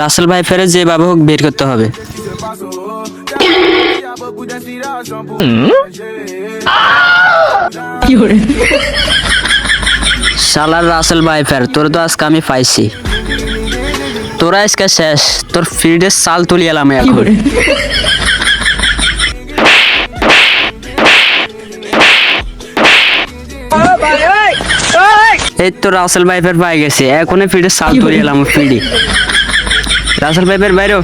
রাসেল ভাই ফেরে যেভাবে হোক বের করতে হবে। শালার রাসেল ভাই ফের তোর তো আজকে আমি পাইছি। তোরা আজকে শেষ তোর ফিল্ডের সাল তুলি এলাম এখন। এই তো রাসেল ভাইফের পাই গেছে এখনই ফিল্ডের সাল তুলি এলাম ফিল্ডি। রাসেল ভাইফের বাইরেও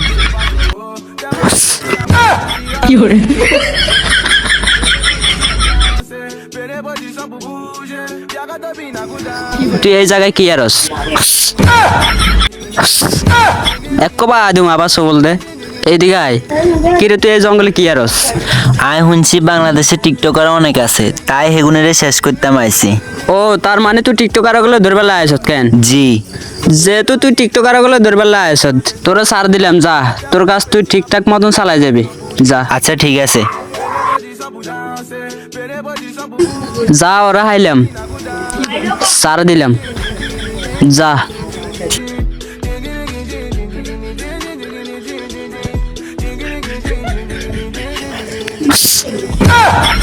তুই এই জায়গায় কি আরস এক কবা আদুম আবার সবল দে এইদিকে আয় কিরে তুই এই জঙ্গলে কি আরস? আয় শুনছি বাংলাদেশে টিকটকার অনেক আছে। তাই হেগুনেরে শেষ করতাম আইছি। ও তার মানে তুই টিকটকারগুলো ধরবে লাইছত কেন? জি। যেহেতু তুই টিকটকারগুলো ধরবে লাইছত তোরা সার দিলাম যা। তোর কাজ তুই ঠিকঠাক মতন চালাই যাবি। যা। আচ্ছা ঠিক আছে। যা ওরা হাইলাম। সার দিলাম। যা।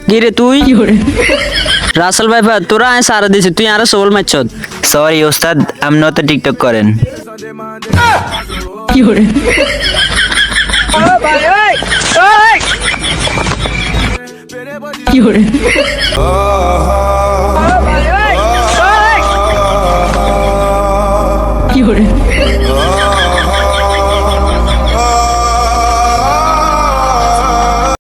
কি রে তুই? রাসেল ভাই ভাই তোরা আয় সারা দিছি তুই আরও সবল মারছ সরি ওস্তাদ আপনি অত টিকটক করেন। কি